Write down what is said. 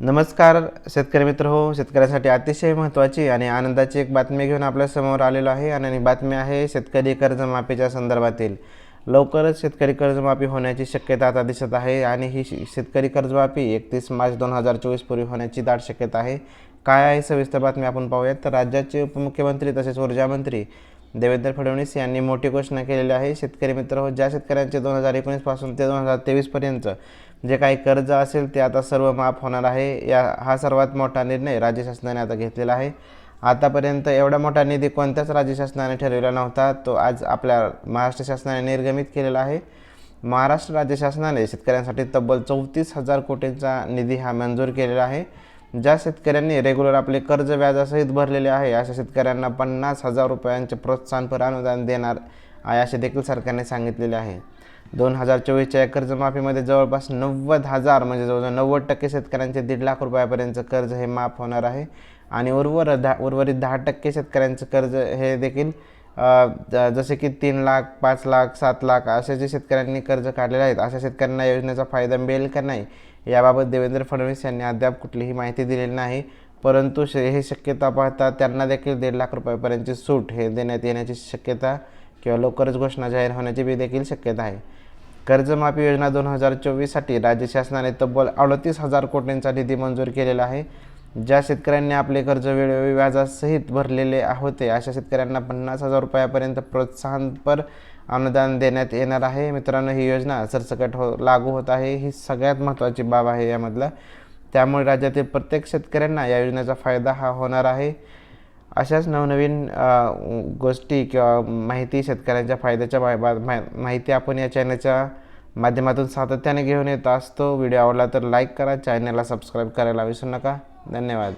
नमस्कार शेतकरी मित्र हो शेतकऱ्यासाठी अतिशय महत्त्वाची आणि आनंदाची एक बातमी घेऊन आपल्यासमोर आलेलो आहे आणि बातमी आहे शेतकरी कर्जमाफीच्या संदर्भातील. लवकरच शेतकरी कर्जमाफी होण्याची शक्यता आता दिसत आहे आणि ही शेतकरी कर्जमाफी एकतीस मार्च दोन हजार चोवीस पूर्वी होण्याची दाट शक्यता आहे. काय आहे सविस्तर बातमी आपण पाहूयात. तर राज्याचे उपमुख्यमंत्री तसेच ऊर्जा मंत्री देवेंद्र फडणवीस यांनी मोठी घोषणा केलेली आहे. शेतकरी मित्र हो ज्या शेतकऱ्यांचे दोन हजार एकोणीसपासून ते दोन हजार तेवीसपर्यंत जे काही कर्ज असेल ते आता सर्व माफ होणार आहे. या हा सर्वात मोठा निर्णय राज्य शासनाने आता घेतलेला आहे. आतापर्यंत एवढा मोठा निधी कोणत्याच राज्य शासनाने ठरविला नव्हता. तो आज आपल्या महाराष्ट्र शासनाने निर्गमित केलेला आहे. महाराष्ट्र राज्य शासनाने शेतकऱ्यांसाठी तब्बल चौतीस हजार कोटींचा निधी हा मंजूर केलेला आहे. ज्या शेतकऱ्यांनी रेग्युलर आपले कर्ज व्याजासहित भरलेले आहे अशा शेतकऱ्यांना पन्नास हजार रुपयांचे प्रोत्साहनपर अनुदान देणार आहे असे देखील सरकारने सांगितलेले आहे. दोन हजार चोवीसच्या या कर्जमाफीमध्ये जवळपास नव्वद हजार म्हणजे जवळजवळ नव्वद टक्के शेतकऱ्यांचे दीड लाख रुपयापर्यंतचं कर्ज हे माफ होणार आहे. आणि उर्वर दहा उर्वरित दहा टक्के शेतकऱ्यांचं कर्ज हे देखील ज- जसे की तीन लाख पाच लाख सात लाख असे जे शेतकऱ्यांनी कर्ज काढलेले आहेत अशा शेतकऱ्यांना योजनेचा फायदा मिळेल का नाही? याबाबत देवेंद्र फडणवीस यांनी अद्याप कुठलीही माहिती दिलेली नाही. परंतु हे शक्यता पाहता त्यांना देखील दीड लाख रुपयापर्यंतची सूट हे देण्यात येण्याची शक्यता किंवा लवकरच घोषणा जाहीर होण्याची बी देखील शक्यता आहे. कर्जमाफी योजना दोन हजार चोवीससाठी राज्य शासनाने तब्बल अडतीस हजार कोटींचा निधी मंजूर केलेला आहे. ज्या शेतकऱ्यांनी आपले कर्ज वेळोवेळी व्याजासहित भरलेले होते अशा शेतकऱ्यांना पन्नास हजार रुपयापर्यंत प्रोत्साहनपर अनुदान देण्यात येणार आहे. मित्रांनो ही योजना सरसकट हो लागू होत आहे. ही सगळ्यात महत्त्वाची बाब आहे यामधला. त्यामुळे राज्यातील प्रत्येक शेतकऱ्यांना या योजनेचा फायदा हा होणार आहे. अशाच नवनवीन गोष्टी किंवा माहिती शेतकऱ्यांच्या फायद्याच्या मा- मा- माहिती आपण या चॅनलच्या माध्यमातून सातत्याने घेऊन येत असतो. व्हिडिओ आवडला तर लाईक करा चॅनलला सबस्क्राईब करायला विसरू नका. धन्यवाद.